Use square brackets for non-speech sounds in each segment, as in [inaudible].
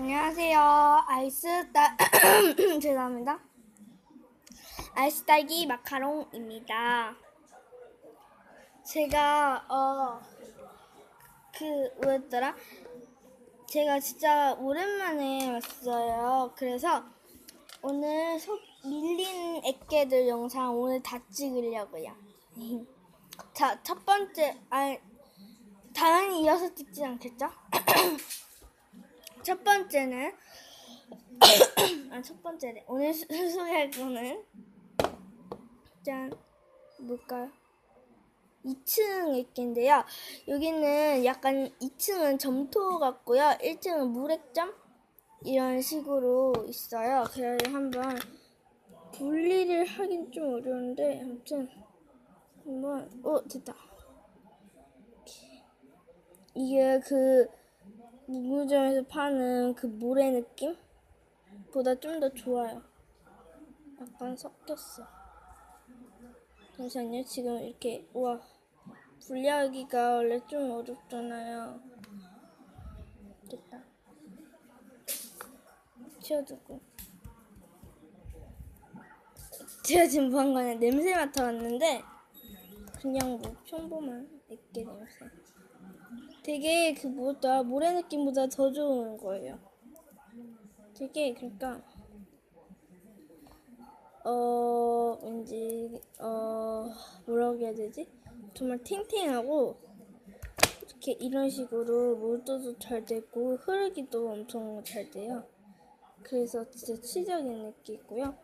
안녕하세요. 아이스 딸 [clears throat] 죄송합니다. 아이스 딸기 마카롱입니다. 제가 어그 뭐였더라? 제가 진짜 오랜만에 왔어요. 그래서 오늘 소, 밀린 액계들 영상 오늘 다 찍으려고요. [laughs] 자, 첫 번째 아 당연히 이어서 찍지 않겠죠? [clears throat] 첫 번째는 [coughs] 아 첫 번째네 오늘 수- 소개할 거는 짠 뭘까요? 2층 액기인데요. 여기는 약간 2층은 점토 같고요. 1층은 물액점 이런 식으로 있어요. 그래서 한번 분리를 하긴 좀 어려운데 아무튼 한번 어 됐다. 이게 그 문구점에서 파는 그 모래 느낌? 보다 좀 더 좋아요. 약간 섞였어. 잠시만요. 지금 이렇게, 우와. 분리하기가 원래 좀 어렵잖아요. 됐다. 치워두고. 제가 지금 뭐한 거냐. 냄새 맡아왔는데, 그냥 뭐 평범한 액계 냄새. 되게 그 뭐다 모래 느낌보다 더 좋은 거예요. 되게 그러니까 어 왠지 어 뭐라고 해야 되지? 정말 탱탱하고 이렇게 이런 식으로 물도도 잘 되고 흐르기도 엄청 잘 돼요. 그래서 진짜 치적인 느낌이고요.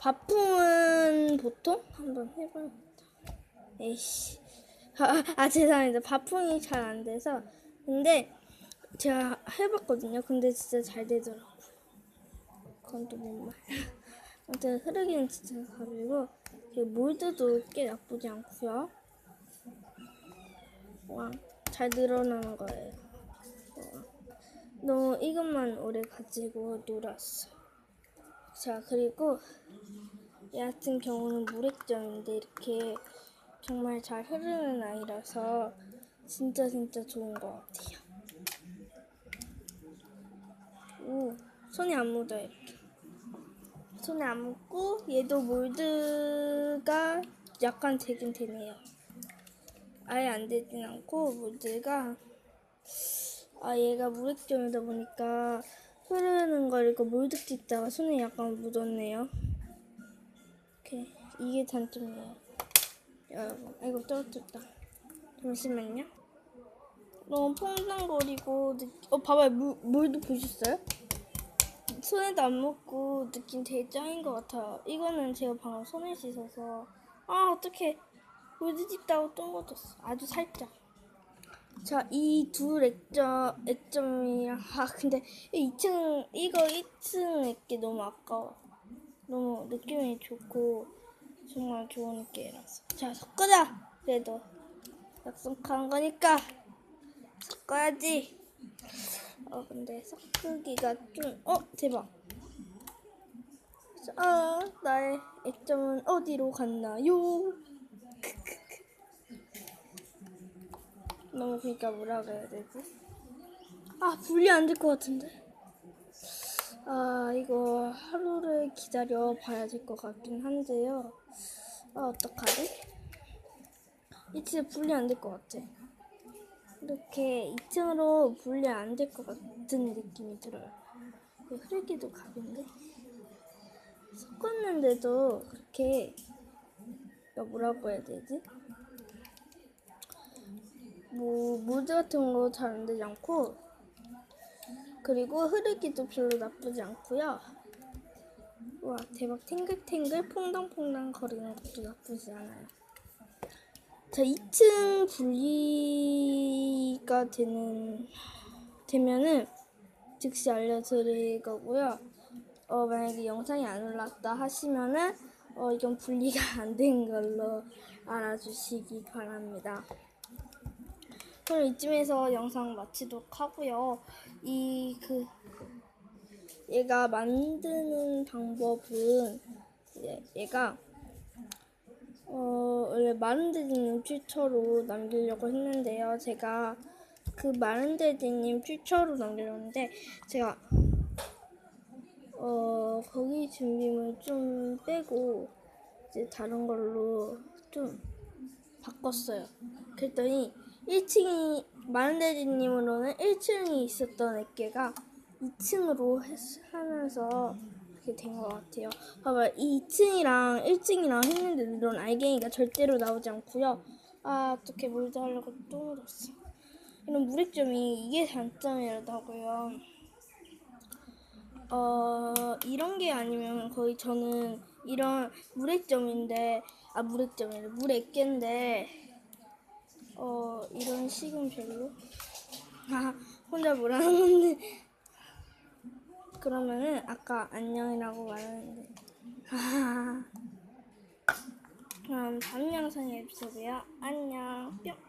바풍은 보통 한번 해봐야겠다. 에이씨. 아, 아, 아, 죄송합니다. 바풍이 잘 안 돼서. 근데 제가 해봤거든요. 근데 진짜 잘 되더라고요. 그건 또뭔 말. [laughs] 아무튼 흐르기는 진짜 가지고 몰드도 꽤 나쁘지 않고요. 와, 잘 늘어나는 거예요. 와, 너무 이것만 오래 가지고 놀았어. 자, 그리고 얘 같은 경우는 물액점인데 이렇게 정말 잘 흐르는 아이라서 진짜 진짜 좋은 것 같아요. 오, 손에 안 묻어요. 이렇게. 손에 안 묻고 얘도 몰드가 약간 되긴 되네요. 아예 안 되진 않고 몰드가 아 얘가 물액점이다 보니까 흐르는 걸 이거 몰드 찍다가 손에 약간 묻었네요. 이렇게 이게 단점이에요. 여러분, 아이고 떨어졌다. 잠시만요. 너무 퐁당거리고 느... 어 봐봐요 물, 물도 보셨어요? 손에도 안 묻고 느낌 되게 짱인 것 같아요. 이거는 제가 방금 손에 씻어서 아 어떡해 물도 또 묻었어. 아주 살짝. 자, 이 두 액점, 액점이랑, 아, 근데, 이 2층, 이거 2층 액기 너무 아까워. 너무 느낌이 좋고, 정말 좋은 게임이라서. 자, 섞어자! 그래도 약속한 거니까 섞어야지. 어, 근데 섞기가 좀, 어, 대박. 아, 나의 액점은 어디로 갔나요? [laughs] 너무 그니까 뭐라 그래야 되지? 아, 분리 안 될 것 같은데. 아, 이거 하루를 기다려 봐야 될 것 같긴 한데요. 아, 어떡하지? 이 진짜 분리 안 될 것 같아. 이렇게 2층으로 분리 안 될 것 같은 느낌이 들어요. 흐르기도 각인데? 섞었는데도 그렇게, 뭐라고 해야 되지? 뭐, 모드 같은 거 잘 안 되지 않고, 그리고 흐르기도 별로 나쁘지 않고요. 와 대박 탱글탱글 퐁당퐁당 거리는 것도 나쁘지 않아요. 자 2층 분리가 되는 되면은 즉시 알려드릴 거고요. 어 만약에 영상이 안 올랐다 하시면은 어 이건 분리가 안 된 걸로 알아주시기 바랍니다. 그럼 이쯤에서 영상 마치도록 하고요. 이 그 얘가 만드는 방법은 얘, 얘가 어 원래 마른데디님 튜처로 남기려고 했는데요. 제가 그 마른데디님 튜처로 남기려는데 제가 어 거기 준비물 좀 빼고 이제 다른 걸로 좀 바꿨어요. 그랬더니 1층이 마른데지님으로는 1층이 있었던 애게가 2층으로 하면서 그렇게 된 것 같아요. 봐봐, 이 2층이랑 1층이랑 했는데 이런 알갱이가 절대로 나오지 않고요. 아, 어떻게 물도 하려고 또 묻었어. 이런 물액점이 이게 단점이라고요. 어, 이런 게 아니면 거의 저는 이런 물액점인데, 아, 물액점이래. 물액개인데, 어, 이런 식은 별로? 아, 혼자 뭐라는 건데. 그러면은 아까 안녕이라고 말했는데. 아, 그럼 다음 영상에 뵙어요. 안녕. 뿅.